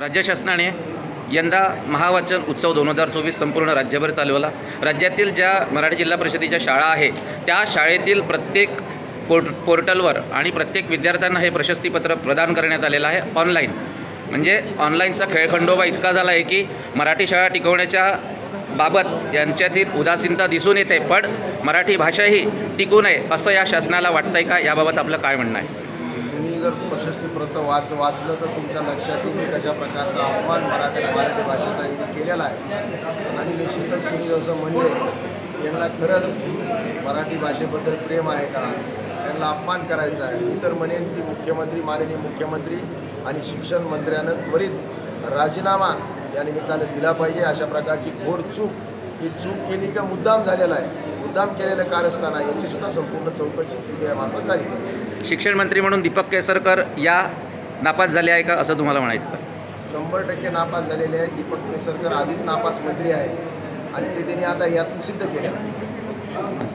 राज्य शासनाने यंदा महावाचन उत्सव दोन हजार चोवीस संपूर्ण राज्यभर चालवला. राज्यातील ज्या मराठी जिल्हा परिषदेच्या शाळा आहे त्या शाळेतील प्रत्येक पोर्ट पोर्टलवर आणि प्रत्येक विद्यार्थ्यांना हे प्रशस्तीपत्र प्रदान करण्यात आलेलं आहे ऑनलाईन. म्हणजे ऑनलाईनचा खेळखंडोबा इतका झाला आहे की मराठी शाळा टिकवण्याच्या बाबत यांच्यातील उदासीनता दिसून येते पण मराठी भाषाही टिकू नये असं या शासनाला वाटतंय का? याबाबत आपलं काय म्हणणं आहे? तुम्ही जर प्रशस्तीपत्र वाच वाचलं तर तुमच्या लक्षात येईल कशा प्रकारचा अपमान मराठी मराठी भाषेचा इथे केलेला आहे. आणि निश्चितच तुम्ही जसं म्हणले यांना खरंच मराठी भाषेबद्दल प्रेम आहे का? यांना अपमान करायचा आहे. मी तर म्हणेन की मुख्यमंत्री माननीय मुख्यमंत्री आणि शिक्षण मंत्र्यानं त्वरित राजीनामा या निमित्तानं दिला पाहिजे. अशा प्रकारची घोड चूक ही चूक केली का मुद्दाम झालेला आहे. मुद्दाम केलेलं कारस्थान आहे. याची सुद्धा संपूर्ण चौकशी सी बी आय मार्फत झाली. शिक्षण मंत्री म्हणून दीपक केसरकर या नापास झाले आहे का असं तुम्हाला म्हणायचं का शंभर टक्के नापास झालेले आहेत दीपक केसरकर आधीच नापास मंत्री आहे. आणि ते त्यांनी आता यातून सिद्ध केलेलं आहे.